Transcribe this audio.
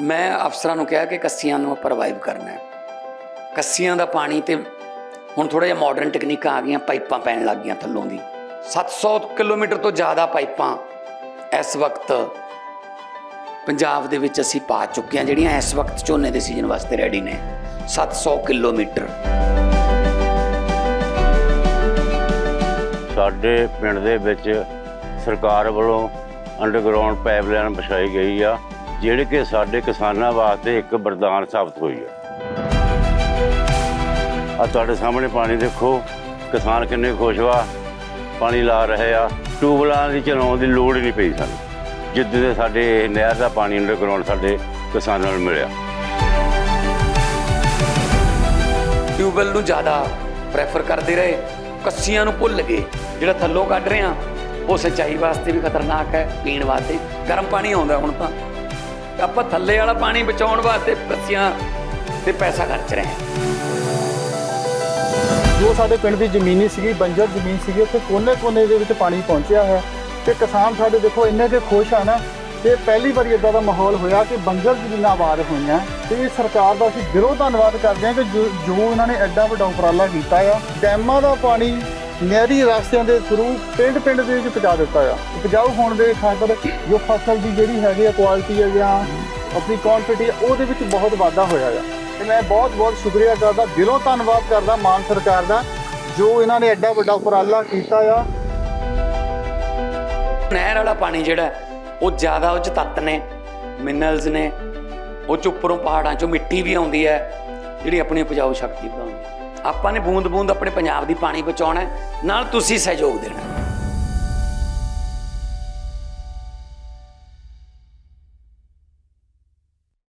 ਮੈਂ ਅਫਸਰਾਂ ਨੂੰ ਕਿਹਾ ਕਿ ਕੱਸੀਆਂ ਨੂੰ ਪ੍ਰਵਾਈਵ ਕਰਨਾ ਹੈ। ਕੱਸੀਆਂ ਦਾ ਪਾਣੀ ਤੇ ਹੁਣ ਥੋੜਾ ਜਿਹਾ ਮਾਡਰਨ ਟੈਕਨੀਕਾਂ ਆ ਗਈਆਂ, ਪਾਈਪਾਂ ਪੈਣ ਲੱਗ ਗਈਆਂ ਥੱਲੋਂ ਦੀ। 700 ਕਿਲੋਮੀਟਰ ਤੋਂ ਜ਼ਿਆਦਾ ਪਾਈਪਾਂ ਇਸ ਵਕਤ ਪੰਜਾਬ ਦੇ ਵਿੱਚ ਅਸੀਂ ਪਾ ਚੁੱਕੇ ਹਾਂ, ਜਿਹੜੀਆਂ ਇਸ ਵਕਤ ਝੋਨੇ ਦੇ ਸੀਜ਼ਨ ਵਾਸਤੇ ਰੈਡੀ ਨੇ। 700 ਕਿਲੋਮੀਟਰ। ਸਾਡੇ ਪਿੰਡ ਦੇ ਵਿੱਚ ਸਰਕਾਰ ਵੱਲੋਂ ਅੰਡਰਗਰਾਉਂਡ ਪਾਈਪਲਾਈਨ ਵਿਛਾਈ ਗਈ ਆ। ਜਿਹੜੇ ਕਿ ਸਾਡੇ ਕਿਸਾਨਾਂ ਵਾਸਤੇ ਇੱਕ ਵਰਦਾਨ ਸਾਬਤ ਹੋਈ ਆ ਆ ਤੁਹਾਡੇ ਸਾਹਮਣੇ ਪਾਣੀ ਦੇਖੋ, ਕਿਸਾਨ ਕਿੰਨੇ ਖੁਸ਼ ਵਾ, ਪਾਣੀ ਲਾ ਰਹੇ ਆ। ਟਿਊਬਲਾਂ ਦੀ ਚਲਾਉਣ ਦੀ ਲੋੜ ਹੀ ਨਹੀਂ ਪਈ ਸਾਨੂੰ। ਜਿੱਦਾਂ ਦੇ ਸਾਡੇ ਨਹਿਰ ਦਾ ਪਾਣੀ ਅੰਡਰਗਰਾਉਂਡ ਸਾਡੇ ਕਿਸਾਨਾਂ ਨੂੰ ਮਿਲਿਆ। ਟਿਊਬਵੈਲ ਨੂੰ ਜ਼ਿਆਦਾ ਪ੍ਰੈਫਰ ਕਰਦੇ ਰਹੇ, ਕੱਸੀਆਂ ਨੂੰ ਭੁੱਲ ਗਏ। ਜਿਹੜਾ ਥੱਲੋਂ ਕੱਢ ਰਹੇ ਆ, ਉਹ ਸਿੰਚਾਈ ਵਾਸਤੇ ਵੀ ਖਤਰਨਾਕ ਹੈ, ਪੀਣ ਵਾਸਤੇ। ਗਰਮ ਪਾਣੀ ਆਉਂਦਾ ਹੁਣ ਤਾਂ। ਆਪਾਂ ਥੱਲੇ ਵਾਲਾ ਪਾਣੀ ਬਚਾਉਣ ਵਾਸਤੇ ਕੱਸੀਆਂ ਤੇ ਪੈਸਾ ਖਰਚ ਰਹੇ ਹਾਂ। ਜੋ ਸਾਡੇ ਪਿੰਡ ਦੀ ਜ਼ਮੀਨੀ ਸੀਗੀ, ਬੰਜਰ ਜ਼ਮੀਨ ਸੀਗੀ, ਉੱਥੇ ਕੋਨੇ-ਕੋਨੇ ਦੇ ਵਿੱਚ ਪਾਣੀ ਪਹੁੰਚਿਆ ਹੈ। ਤੇ ਕਿਸਾਨ ਸਾਡੇ ਦੇਖੋ, ਇੰਨੇ ਕਿ ਖੁਸ਼ ਆ ਨਾ ਤੇ ਪਹਿਲੀ ਵਾਰੀ ਇਦਾਂ ਦਾ ਮਾਹੌਲ ਹੋਇਆ ਕਿ ਬੰਜਰ ਜ਼ਮੀਨਾਂ ਆਬਾਦ ਹੋਈਆਂ। ਤੇ ਇਹ ਸਰਕਾਰ ਦਾ ਅਸੀਂ ਦਿਲੋਂ ਧੰਨਵਾਦ ਕਰਦੇ ਹਾਂ ਕਿ ਜੋ ਜੋ ਇਹਨਾਂ ਨੇ ਐਡਾ ਵੱਡਾ ਉਪਰਾਲਾ ਕੀਤਾ ਆ। ਡੈਮਾਂ ਦਾ ਪਾਣੀ ਨਹਿਰੀ ਰਸਤਿਆਂ ਦੇ ਥਰੂ ਪਿੰਡ-ਪਿੰਡ ਦੇ ਵਿੱਚ ਪਹੁੰਚਾ ਦਿੱਤਾ ਆ। ਉਪਜਾਊ ਹੋਣ ਦੇ ਖਾਤਰ ਜੋ ਫਸਲ ਦੀ ਜਿਹੜੀ ਹੈਗੀ ਆ ਕੁਆਲਿਟੀ ਹੈ ਜਾਂ ਆਪਣੀ ਕੁਆਂਟੀਟੀ ਉਹਦੇ ਵਿੱਚ ਬਹੁਤ ਵਾਧਾ ਹੋਇਆ ਆ। ਤੇ ਮੈਂ ਬਹੁਤ ਬਹੁਤ ਸ਼ੁਕਰੀਆ ਕਰਦਾ, ਦਿਲੋਂ ਧੰਨਵਾਦ ਕਰਦਾ ਮਾਨ ਸਰਕਾਰ ਦਾ, ਜੋ ਇਹਨਾਂ ਨੇ ਐਡਾ ਵੱਡਾ ਉਪਰਾਲਾ ਕੀਤਾ ਆ। ਨਹਿਰ ਵਾਲਾ ਪਾਣੀ ਜਿਹੜਾ, ਉਹ ਜ਼ਿਆਦਾ ਉਹ 'ਚ ਤੱਤ ਨੇ ਮਿਨਰਲਸ ਨੇ, ਉਹ 'ਚ ਉੱਪਰੋਂ ਪਹਾੜਾਂ 'ਚੋਂ ਮਿੱਟੀ ਵੀ ਆਉਂਦੀ ਹੈ। ਜਿਹੜੀ ਆਪਣੀ ਉਪਜਾਊ ਸ਼ਕਤੀ ਵਧਾਉਂਦੀ ਆਪਾਂ ਨੇ ਬੂੰਦ ਬੂੰਦ ਆਪਣੇ ਪੰਜਾਬ ਦੀ ਪਾਣੀ ਬਚਾਉਣਾ ਨਾਲ ਤੁਸੀਂ ਸਹਿਯੋਗ ਦੇਣਾ